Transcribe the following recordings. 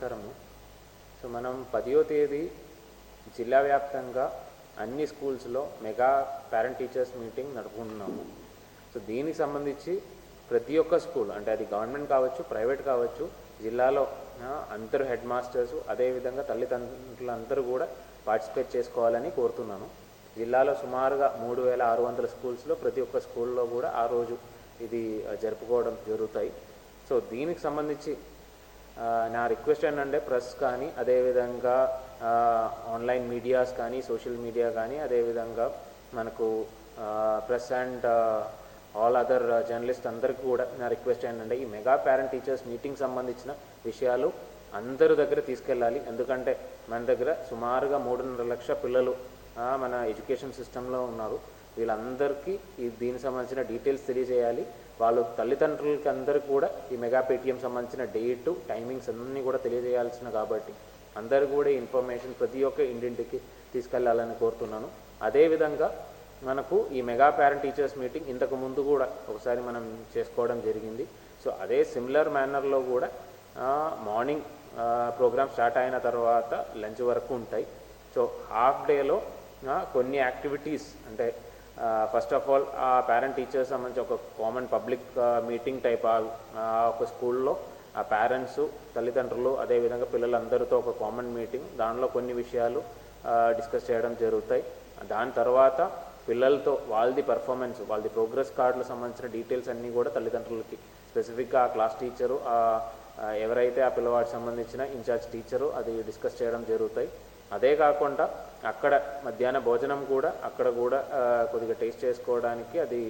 నమస్కారము. సో మనం పదియో తేదీ జిల్లా వ్యాప్తంగా అన్ని స్కూల్స్లో మెగా పేరెంట్ టీచర్స్ మీటింగ్ నడుపుకుంటున్నాము. సో దీనికి సంబంధించి ప్రతి ఒక్క స్కూల్ అంటే అది గవర్నమెంట్ కావచ్చు ప్రైవేట్ కావచ్చు జిల్లాలో అందరూ అందరు హెడ్ మాస్టర్స్ అదేవిధంగా తల్లిదండ్రులు అందరూ కూడా పార్టిసిపేట్ చేసుకోవాలని కోరుతున్నాను. జిల్లాలో సుమారుగా మూడు వేల ఆరు వందల స్కూల్స్లో ప్రతి ఒక్క స్కూల్లో కూడా ఆ రోజు ఇది జరుపుకోవడం జరుగుతాయి. సో దీనికి సంబంధించి నా రిక్వెస్ట్ ఏంటంటే ప్రెస్ కానీ అదేవిధంగా ఆన్లైన్ మీడియాస్ కానీ సోషల్ మీడియా కానీ అదేవిధంగా మనకు press and all other journalist అందరికీ కూడా నా రిక్వెస్ట్ ఏంటంటే ఈ మెగా పేరెంట్ టీచర్స్ మీటింగ్ సంబంధించిన విషయాలు అందరి దగ్గర తీసుకెళ్ళాలి. ఎందుకంటే మన దగ్గర సుమారుగా మూడున్నర లక్ష పిల్లలు మన ఎడ్యుకేషన్ సిస్టంలో ఉన్నారు. వీళ్ళందరికీ ఈ దీనికి సంబంధించిన డీటెయిల్స్ తెలియజేయాలి. వాళ్ళు తల్లిదండ్రులకి అందరికీ కూడా ఈ మెగా పేటిఎం సంబంధించిన డేటు టైమింగ్స్ అన్నీ కూడా తెలియజేయాల్సిన కాబట్టి అందరూ కూడా ఇన్ఫర్మేషన్ ప్రతి ఒక్క ఇంటింటికి తీసుకెళ్ళాలని కోరుతున్నాను. అదేవిధంగా మనకు ఈ మెగా పేరెంట్ టీచర్స్ మీటింగ్ ఇంతకు ముందు కూడా ఒకసారి మనం చేసుకోవడం జరిగింది. సో అదే సిమిలర్ మేనర్లో కూడా మార్నింగ్ ప్రోగ్రామ్ స్టార్ట్ అయిన తర్వాత లంచ్ వరకు ఉంటాయి. సో హాఫ్ డేలో కొన్ని యాక్టివిటీస్ అంటే ఫస్ట్ ఆఫ్ ఆల్ ఆ పేరెంట్ టీచర్స్ సంబంధించి ఒక కామన్ పబ్లిక్ మీటింగ్ టైప్ ఒక స్కూల్లో ఆ పేరెంట్స్ తల్లిదండ్రులు అదేవిధంగా పిల్లలందరితో ఒక కామన్ మీటింగ్ దానిలో కొన్ని విషయాలు డిస్కస్ చేయడం జరుగుతాయి. దాని తర్వాత పిల్లలతో వాళ్ళది పర్ఫార్మెన్స్ వాళ్ళది ప్రోగ్రెస్ కార్డులకు సంబంధించిన డీటెయిల్స్ అన్నీ కూడా తల్లిదండ్రులకి. స్పెసిఫిక్గా ఆ క్లాస్ టీచరు ఎవరైతే ఆ పిల్లవాడికి సంబంధించిన ఇన్ఛార్జ్ టీచరు అది డిస్కస్ చేయడం జరుగుతాయి. అదే కాకుండా అక్కడ మధ్యాహ్న భోజనం కూడా అక్కడ కూడా కొద్దిగా టేస్ట్ చేసుకోవడానికి అది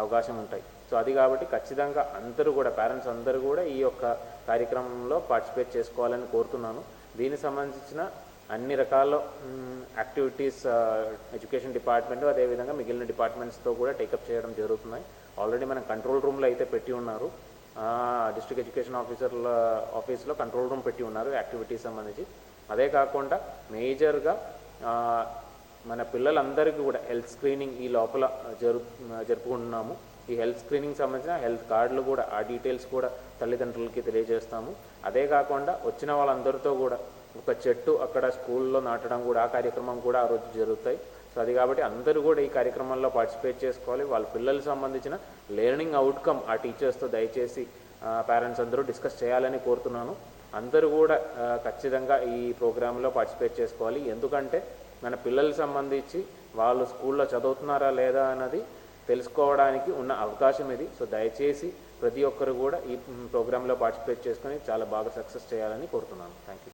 అవకాశం ఉంటాయి. సో అది కాబట్టి ఖచ్చితంగా అందరూ కూడా పేరెంట్స్ అందరూ కూడా ఈ యొక్క కార్యక్రమంలో పార్టిసిపేట్ చేసుకోవాలని కోరుతున్నాను. దీనికి సంబంధించిన అన్ని రకాల యాక్టివిటీస్ ఎడ్యుకేషన్ డిపార్ట్మెంట్ అదేవిధంగా మిగిలిన డిపార్ట్మెంట్స్తో కూడా టేకప్ చేయడం జరుగుతున్నాయి. ఆల్రెడీ మనం కంట్రోల్ రూమ్లో అయితే పెట్టి ఉన్నారు. డిస్ట్రిక్ట్ ఎడ్యుకేషన్ ఆఫీసర్ల ఆఫీస్లో కంట్రోల్ రూమ్ పెట్టి ఉన్నారు యాక్టివిటీస్ సంబంధించి. అదే కాకుండా మేజర్గా మన పిల్లలందరికీ కూడా హెల్త్ స్క్రీనింగ్ ఈ లోపల జరు జరుపుకుంటున్నాము. ఈ హెల్త్ స్క్రీనింగ్ సంబంధించిన హెల్త్ కార్డులు కూడా ఆ డీటెయిల్స్ కూడా తల్లిదండ్రులకి తెలియజేస్తాము. అదే కాకుండా వచ్చిన వాళ్ళందరితో కూడా ఒక చెట్టు అక్కడ స్కూల్లో నాటడం కూడా ఆ కార్యక్రమం కూడా ఆ రోజు జరుగుతాయి. సో అది కాబట్టి అందరూ కూడా ఈ కార్యక్రమంలో పార్టిసిపేట్ చేసుకోవాలి. వాళ్ళ పిల్లలకు సంబంధించిన లెర్నింగ్ అవుట్కమ్ ఆ టీచర్స్తో దయచేసి పేరెంట్స్ అందరూ డిస్కస్ చేయాలని కోరుతున్నాను. అందరూ కూడా ఖచ్చితంగా ఈ ప్రోగ్రాంలో పార్టిసిపేట్ చేసుకోవాలి. ఎందుకంటే మన పిల్లలకు సంబంధించి వాళ్ళు స్కూల్లో చదువుతున్నారా లేదా అన్నది తెలుసుకోవడానికి ఉన్న అవకాశం ఇది. సో దయచేసి ప్రతి ఒక్కరు కూడా ఈ ప్రోగ్రాంలో పార్టిసిపేట్ చేసుకొని చాలా బాగా సక్సెస్ చేయాలని కోరుతున్నాను. Thank you